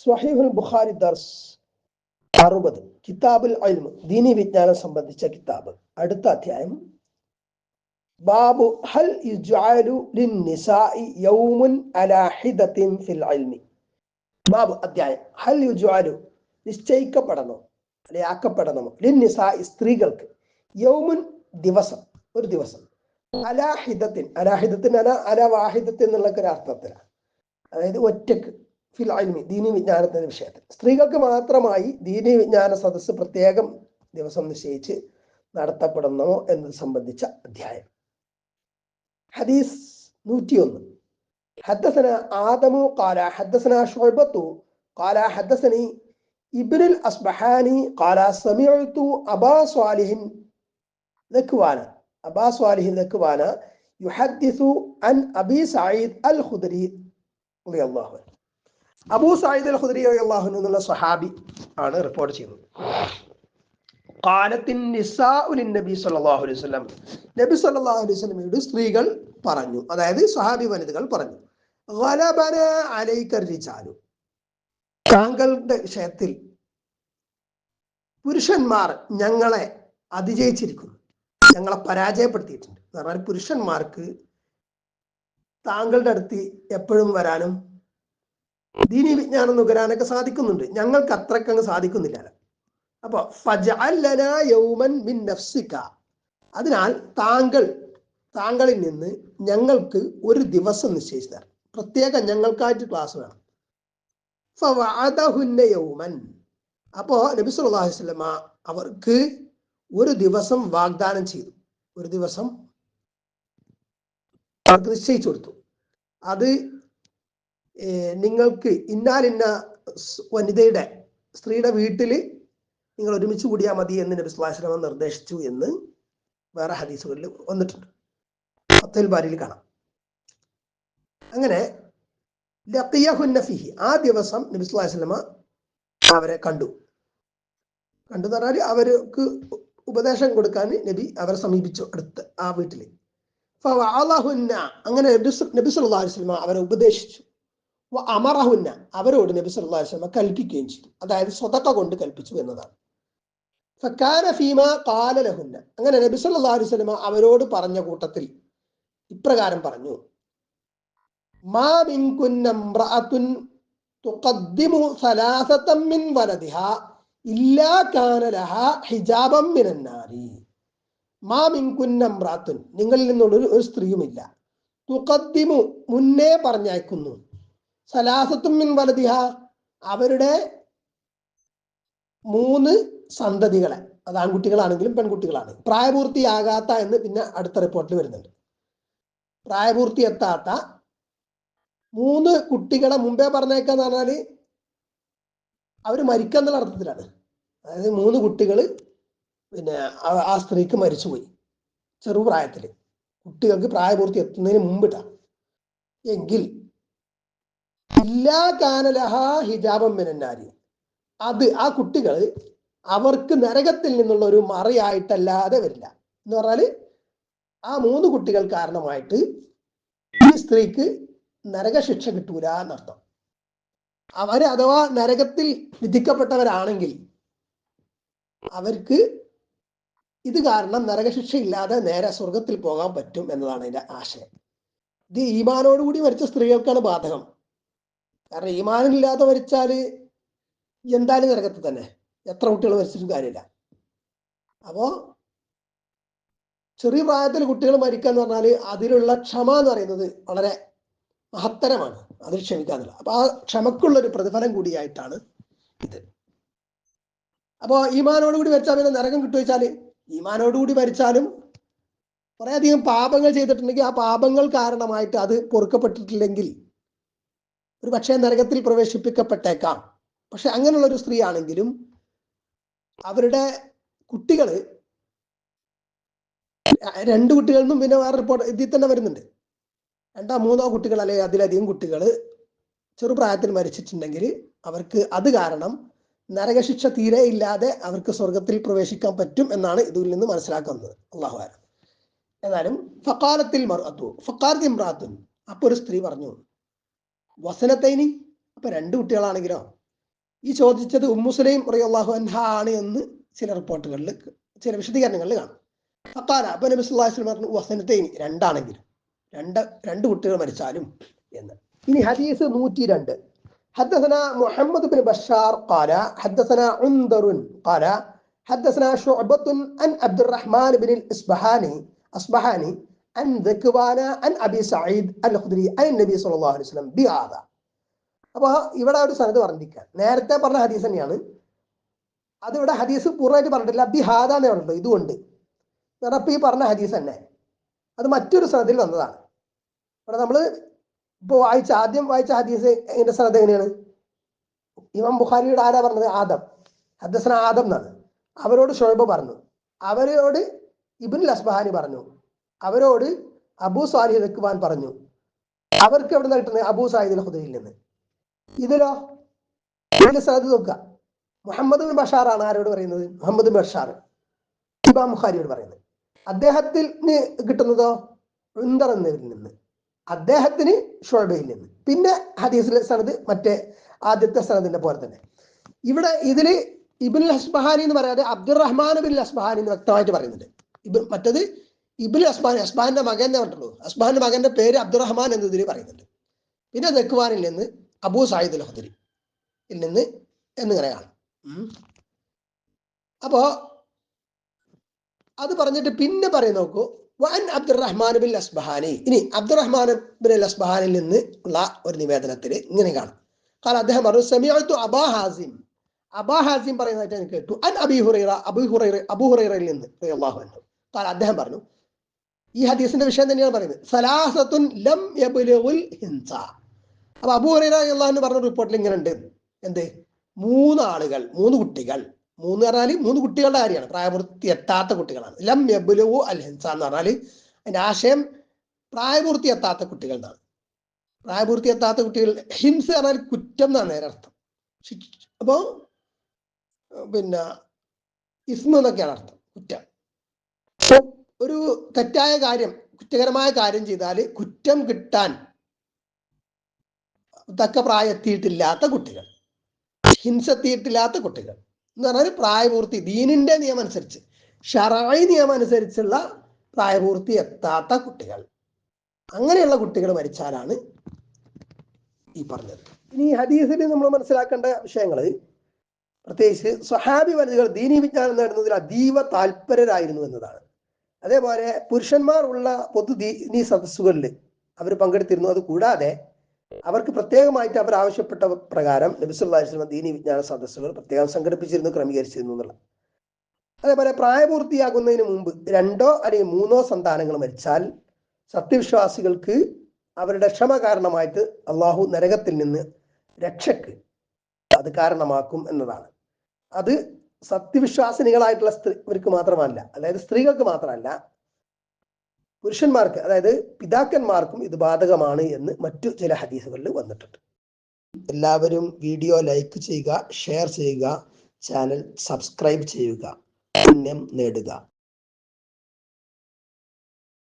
സ്വഹീഹുൽ ബുഖാരി ദർസ് അറുപത്. കിതാബുൽ അൽമ് ദീനി വിജ്ഞാനം സംബന്ധിച്ച കിതാബ്. അടുത്ത അധ്യായം. ബാബു ഹൽ ലിന്നിസാഇ യൗമുൻ അലാ ഫിൽ ഇൽമി. ബാബു അധ്യായം. ഹൽ യുജ്വാലു നിശ്ചയിക്കപ്പെടണോ? അല്ലെ ആക്കപ്പെടണമോ ലിൻ ലിന്നിസാഇ സ്ത്രീകൾക്ക് യൗമുൻ ദിവസം ഒരു ദിവസം. അലാഹിദത്തിൻ അലാഹിദത്തിൻ അല അല ഒരു അർത്ഥത്തിലാണ്. അതായത് ഒറ്റയ്ക്ക്. ഫിൽ അൽമി ദീനി വിജ്ഞാനത്തിന്റെ വിഷയത്തിൽ സ്ത്രീകൾക്ക് മാത്രമായി ദീനി വിജ്ഞാന സദസ്സ് പ്രത്യേകം ദിവസം നിശ്ചയിച്ച് നടത്തപ്പെടുന്നോ എന്നത് സംബന്ധിച്ച അധ്യായം ഹദീസ് നൂറ്റിയൊന്ന് حدثنا آدم قال حدثنا شعبة قال حدثني ابن الأصبحاني قال سمعت أبا صالح ذكوان أبا صالح ذكوان يحدث عن أبي سعيد الخدري رضي الله عنه അബൂ സായിദ് അൽ ഖുദരി അള്ളാഹു എന്നുള്ള സഹാബി ആണ് റിപ്പോർട്ട് ചെയ്യുന്നത്. കാലത്തിൻ നിസാഉലിൻ നബി സല്ലല്ലാഹു അലൈഹി വസല്ലം. നബി സല്ലല്ലാഹു അലൈഹി വസല്ലമയുടെ സ്ത്രീകൾ പറഞ്ഞു. അതായത് സഹാബി വനിതകൾ പറഞ്ഞു. ഗലബന അലൈക റിജാലു താങ്കളുടെ വിഷയത്തിൽ പുരുഷന്മാർ ഞങ്ങളെ അതിജയിച്ചിരിക്കുന്നു. ഞങ്ങളെ പരാജയപ്പെടുത്തിയിട്ടുണ്ട്. പുരുഷന്മാർക്ക് താങ്കളുടെ അടുത്ത് എപ്പോഴും വരാനും ദീനി വിജ്ഞാനം നുകരാനൊക്കെ സാധിക്കുന്നുണ്ട്. ഞങ്ങൾക്ക് അത്രക്കങ്ങ് സാധിക്കുന്നില്ല. അപ്പൊ യൗമൻ മിൻ നഫ്സിക. അതിനാൽ താങ്കൾ താങ്കളിൽ നിന്ന് ഞങ്ങൾക്ക് ഒരു ദിവസം നിശ്ചയിച്ചു തരാം പ്രത്യേകം ഞങ്ങൾക്കായിട്ട് ക്ലാസ് വേണം. യൗമൻ. അപ്പോ നബി അവർക്ക് ഒരു ദിവസം വാഗ്ദാനം ചെയ്തു. ഒരു ദിവസം അവർക്ക് നിശ്ചയിച്ചു കൊടുത്തു. അത് നിങ്ങൾക്ക് ഇന്നാലിന്ന വനിതയുടെ സ്ത്രീയുടെ വീട്ടിൽ നിങ്ങൾ ഒരുമിച്ച് കൂടിയാൽ മതി എന്ന് നബി സ്വലാസ്ലമ നിർദ്ദേശിച്ചു എന്ന് വേറെ ഹദീസുകളിൽ വന്നിട്ടുണ്ട്. പത്തിൽ ബാരിയിൽ കാണാം. അങ്ങനെ ലക്കിയഹുന്നഫിഹി ആ ദിവസം നബി സ്വലാസ്ലമ അവരെ കണ്ടു. കണ്ടു എന്ന് പറഞ്ഞാൽ അവർക്ക് ഉപദേശം കൊടുക്കാൻ നബി അവരെ സമീപിച്ചു അടുത്ത് ആ വീട്ടിൽ അങ്ങനെ നബി അലൈഹി വസല്ലം അവരെ ഉപദേശിച്ചു. അമറഹുന്ന അവരോട് നബി സല്ലാ വസ്ലമ കൽപ്പിക്കുകയും ചെയ്തു. അതായത് സ്വതക്ക കൊണ്ട് കൽപ്പിച്ചു എന്നതാണ്. ഫക്കാന ഫീമ കാലലഹുന്ന അങ്ങനെ നബി സല്ലാ വസ്ലമ അവരോട് പറഞ്ഞ കൂട്ടത്തിൽ ഇപ്രകാരം പറഞ്ഞു. നിങ്ങളിൽ നിന്നുള്ള ഒരു സ്ത്രീയുമില്ല. തുക്കദ്ദിമു മുന്നേ പറഞ്ഞയക്കുന്നു. സലാസത്തും മിൻ അവരുടെ മൂന്ന് സന്തതികളെ. അത് ആൺകുട്ടികളാണെങ്കിലും പെൺകുട്ടികളാണ്. പ്രായപൂർത്തിയാകാത്ത എന്ന് പിന്നെ അടുത്ത റിപ്പോർട്ടിൽ വരുന്നുണ്ട്. പ്രായപൂർത്തി എത്താത്ത മൂന്ന് കുട്ടികളെ മുമ്പേ പറഞ്ഞേക്കാന്ന് പറഞ്ഞാൽ അവർ മരിക്കുക അർത്ഥത്തിലാണ്. അതായത് മൂന്ന് കുട്ടികൾ പിന്നെ ആ സ്ത്രീക്ക് മരിച്ചുപോയി ചെറുപ്രായത്തിൽ. കുട്ടികൾക്ക് പ്രായപൂർത്തി എത്തുന്നതിന് മുമ്പിട്ടാണ് എങ്കിൽ ഇല്ലാ കാനലഹ ഹിജാബം മിനന്നാരി അത് ആ കുട്ടികൾ അവർക്ക് നരകത്തിൽ നിന്നുള്ള ഒരു മറയായിട്ടല്ലാതെ വരില്ല. എന്ന് പറഞ്ഞാൽ ആ മൂന്ന് കുട്ടികൾ കാരണമായിട്ട് ഈ സ്ത്രീക്ക് നരകശിക്ഷ കിട്ടൂല എന്നർത്ഥം. അവർ അഥവാ നരകത്തിൽ വിധിക്കപ്പെട്ടവരാണെങ്കിൽ അവർക്ക് ഇത് കാരണം നരകശിക്ഷ ഇല്ലാതെ നേരെ സ്വർഗത്തിൽ പോകാൻ പറ്റും എന്നതാണ് അതിന്റെ ആശയം. ഇത് ഈമാനോടുകൂടി മരിച്ച സ്ത്രീകൾക്കാണ് ബാധകം. കാരണം ഈമാനില്ലാതെ മരിച്ചാൽ എന്തായാലും നരകത്തിൽ തന്നെ. എത്ര കുട്ടികൾ മരിച്ചിട്ടും കാര്യമില്ല. അപ്പോ ചെറിയ പ്രായത്തിൽ കുട്ടികൾ മരിക്കുക എന്ന് പറഞ്ഞാൽ അതിലുള്ള ക്ഷമ എന്ന് പറയുന്നത് വളരെ മഹത്തരമാണ്. അതിൽ ക്ഷമിക്കാന്നില്ല അപ്പൊ ആ ക്ഷമക്കുള്ള ഒരു പ്രതിഫലം കൂടിയായിട്ടാണ് ഇത്. അപ്പോ ഈമാനോടുകൂടി മരിച്ചാൽ പിന്നെ നരകം കിട്ടുവെച്ചാൽ ഈമാനോടുകൂടി മരിച്ചാലും കുറെ അധികം പാപങ്ങൾ ചെയ്തിട്ടുണ്ടെങ്കിൽ ആ പാപങ്ങൾ കാരണമായിട്ട് അത് പൊറുക്കപ്പെട്ടിട്ടില്ലെങ്കിൽ ഒരു പക്ഷേ നരകത്തിൽ പ്രവേശിപ്പിക്കപ്പെട്ടേക്കാം. പക്ഷെ അങ്ങനെയുള്ള ഒരു സ്ത്രീ ആണെങ്കിലും അവരുടെ കുട്ടികൾ രണ്ട് കുട്ടികളിൽ നിന്നും പിന്നെ വേറെ റിപ്പോർട്ട് ഇതിൽ തന്നെ വരുന്നുണ്ട്. രണ്ടോ മൂന്നോ കുട്ടികൾ അല്ലെങ്കിൽ അതിലധികം കുട്ടികൾ ചെറുപ്രായത്തിൽ മരിച്ചിട്ടുണ്ടെങ്കിൽ അവർക്ക് അത് കാരണം നരകശിക്ഷ തീരെ ഇല്ലാതെ അവർക്ക് സ്വർഗത്തിൽ പ്രവേശിക്കാൻ പറ്റും എന്നാണ് ഇതിൽ നിന്ന് മനസ്സിലാക്കുന്നത്. അള്ളാഹു ആരം എന്നാലും ഫക്കാലത്തിൽ മറത്തു ഫക്കാലത്തിൽ ഇമ്രാത്തുൻ അപ്പൊ ഒരു സ്ത്രീ പറഞ്ഞു വസനത്തൈനി അപ്പൊ രണ്ട് കുട്ടികളാണെങ്കിലോ ഈ ചോദിച്ചത് ഉമ്മുസുലൈം റളിയല്ലാഹു അൻഹ ആണ് എന്ന് ചില റിപ്പോർട്ടുകളിൽ ചില വിശദീകരണങ്ങളിൽ കാണും അക്കാല അപ്പൊ നബി സല്ലല്ലാഹു അലൈഹി വസല്ലം പറഞ്ഞു വസനത്തേനി രണ്ടാണെങ്കിലും രണ്ട് രണ്ട് കുട്ടികൾ മരിച്ചാലും എന്ന് ഇനി ഹദീസ് നൂറ്റി രണ്ട് حدثنا محمد بن بشار قال حدثنا عندر قال حدثنا شعبة عن عبد الرحمن بن الإصبحاني أصبحاني അൻ ദക്വാന അൻ അബി സയ്യിദ് അൽ ഖുദ്രി അൻ നബി സല്ലല്ലാഹു അലൈഹി വസല്ലം ബിഹാദ അപ്പോൾ ഇവിടെ ഒരു സ്ഥലത്ത് പറഞ്ഞിരിക്കുക. നേരത്തെ പറഞ്ഞ ഹദീസ് തന്നെയാണ്. അതിവിടെ ഹദീസ് പൂർണമായിട്ട് പറഞ്ഞിട്ടില്ല. ബിഹാദ എന്ന് പറഞ്ഞിട്ടുള്ളൂ ഇതുകൊണ്ട്. നടപ്പ് ഈ പറഞ്ഞ ഹദീസ് തന്നെ. അത് മറ്റൊരു സ്ഥലത്തിൽ വന്നതാണ്. ഇവിടെ നമ്മൾ ഇപ്പോൾ വായിച്ച ആദ്യം വായിച്ച ഹദീസ് എന്റെ സ്ഥലത്ത് എങ്ങനെയാണ്? ഇമാം ബുഖാരിയുടെ ആരാ പറഞ്ഞത്? ആദം. ഹദസന ആദം എന്നാണ്. അവരോട് ഷോയബ് പറഞ്ഞു. അവരോട് ഇബിൻ ലസ്ബഹാനി പറഞ്ഞു. അവരോട് അബൂ സാലിഹ് വെക്കുവാൻ പറഞ്ഞു. അവർക്ക് എവിടെ നിന്ന് കിട്ടുന്നത്? അബൂ സാഹിദ് ഹുദയിൽ നിന്ന്. ഇതിലോ? ഇതിൽ ശ്രദ്ധ നോക്കുക. മുഹമ്മദ് ബിൻ ബഷാർ ആണ് ആരോട് പറയുന്നത്? Muhammad Bashar. ഇമാം മുഖാരിയോട് പറയുന്നത്. അദ്ദേഹത്തിന് കിട്ടുന്നതോ? ഉന്തർ എന്നവരിൽ നിന്ന്. അദ്ദേഹത്തിന് ഷോബയിൽ നിന്ന്. പിന്നെ ഹദീസിലെ സ്ഥലത്ത് മറ്റേ ആദ്യത്തെ സ്ഥലത്തിന്റെ പോലെ തന്നെ. ഇവിടെ ഇതിൽ ഇബിൻ അസ്ബഹാനി എന്ന് പറയാതെ അബ്ദുറഹ്മാൻ ബിൻ അസ്ബഹാനി എന്ന് വ്യക്തമായിട്ട് പറയുന്നുണ്ട്. ഇബ് മറ്റത് ഇബിൻ അസ്ബാൻ അസ്ബാന്റെ മകൻ എന്നേ പറഞ്ഞിട്ടുള്ളൂ. അസ്ബാന്റെ മകന്റെ പേര് അബ്ദുറഹ്മാൻ എന്നതിന് പറയുന്നുണ്ട്. പിന്നെ ദക്വാനിൽ നിന്ന് അബൂ സായിദ് അൽ ഹുദരി നിന്ന് എന്നിങ്ങനെ കാണും. അപ്പോ അത് പറഞ്ഞിട്ട് പിന്നെ പറയും നോക്കൂ വൻ അബ്ദുറഹ്മാൻ ബിൻ അസ്ബഹാനി. ഇനി അബ്ദുറഹ്മാൻ ബിൻ അസ്ബഹാനിൽ നിന്ന് ഉള്ള ഒരു നിവേദനത്തിൽ ഇങ്ങനെ കാണും. കാരണം അദ്ദേഹം പറഞ്ഞു സമീഅത്തു അബാ ഹാസിം. അബാ ഹാസിം പറയുന്നതായിട്ട് ഞാൻ കേട്ടു. അൻ അബി ഹുറൈറ അബു ഹുറൈറ അബു ഹുറൈറയിൽ നിന്ന് അൻഹു. കാരണം അദ്ദേഹം പറഞ്ഞു ഈ ഹദീസിന്റെ വിഷയം തന്നെയാണ് പറയുന്നത്. സലാസത്തുൻ ലം യബ്ലുഗുൽ ഹിൻസ അപ്പൊ അബു ഹുറൈറ റളിയല്ലാഹു പറഞ്ഞ റിപ്പോർട്ടിൽ ഇങ്ങനെ ഉണ്ട് എന്ത്? മൂന്ന് ആളുകൾ മൂന്ന് കുട്ടികൾ. മൂന്ന് പറഞ്ഞാൽ മൂന്ന് കുട്ടികളുടെ കാര്യമാണ്. പ്രായപൂർത്തി എത്താത്ത കുട്ടികളാണ്. ലം എബുലു അൽ ഹിൻസ എന്ന് പറഞ്ഞാൽ അതിന്റെ ആശയം പ്രായപൂർത്തി എത്താത്ത കുട്ടികൾ എന്നാണ് പ്രായപൂർത്തി എത്താത്ത കുട്ടികൾ ഹിംസ പറഞ്ഞാൽ കുറ്റം എന്നാണ് നേരെ അർത്ഥം. ശിക്ഷ- അപ്പോ പിന്നെ ഇസ്മ എന്നൊക്കെയാണ് അർത്ഥം. കുറ്റം. ഒരു തെറ്റായ കാര്യം കുറ്റകരമായ കാര്യം ചെയ്താൽ കുറ്റം കിട്ടാൻ തക്ക പ്രായം എത്തിയിട്ടില്ലാത്ത കുട്ടികൾ ഹിംസ എത്തിയിട്ടില്ലാത്ത കുട്ടികൾ എന്ന് പറഞ്ഞാൽ പ്രായപൂർത്തി ദീനിന്റെ നിയമം അനുസരിച്ച് ഷറായി നിയമം അനുസരിച്ചുള്ള പ്രായപൂർത്തി എത്താത്ത കുട്ടികൾ. അങ്ങനെയുള്ള കുട്ടികൾ മരിച്ചാലാണ് ഈ പറഞ്ഞത്. ഇനി ഹദീസിൽ നമ്മൾ മനസ്സിലാക്കേണ്ട വിഷയങ്ങൾ പ്രത്യേകിച്ച് സ്വഹാബി വനിതകൾ ദീനി വിജ്ഞാനം നേടുന്നതിൽ അതീവ താല്പര്യരായിരുന്നു എന്നതാണ്. അതേപോലെ പുരുഷന്മാർ ഉള്ള പൊതു ദീനി സദസ്സുകളിൽ അവർ പങ്കെടുത്തിരുന്നു. അത് കൂടാതെ അവർക്ക് പ്രത്യേകമായിട്ട് അവർ ആവശ്യപ്പെട്ട പ്രകാരം നബിസുല്ലാസ്ലമ ദീനി വിജ്ഞാന സദസ്സുകൾ പ്രത്യേകം സംഘടിപ്പിച്ചിരുന്നു ക്രമീകരിച്ചിരുന്നു എന്നുള്ള അതേപോലെ പ്രായപൂർത്തിയാകുന്നതിന് മുമ്പ് രണ്ടോ അല്ലെങ്കിൽ മൂന്നോ സന്താനങ്ങൾ മരിച്ചാൽ സത്യവിശ്വാസികൾക്ക് അവരുടെ ക്ഷമ കാരണമായിട്ട് അള്ളാഹു നരകത്തിൽ നിന്ന് രക്ഷക്ക് അത് കാരണമാക്കും എന്നതാണ്. അത് സത്യവിശ്വാസിനികളായിട്ടുള്ള സ്ത്രീവർക്ക് മാത്രമല്ല അതായത് സ്ത്രീകൾക്ക് മാത്രമല്ല പുരുഷന്മാർക്ക് അതായത് പിതാക്കന്മാർക്കും ഇത് ബാധകമാണ് എന്ന് മറ്റു ചില ഹദീസുകളിൽ വന്നിട്ടുണ്ട്. എല്ലാവരും വീഡിയോ ലൈക്ക് ചെയ്യുക ഷെയർ ചെയ്യുക ചാനൽ സബ്സ്ക്രൈബ് ചെയ്യുക പുണ്യം നേടുക.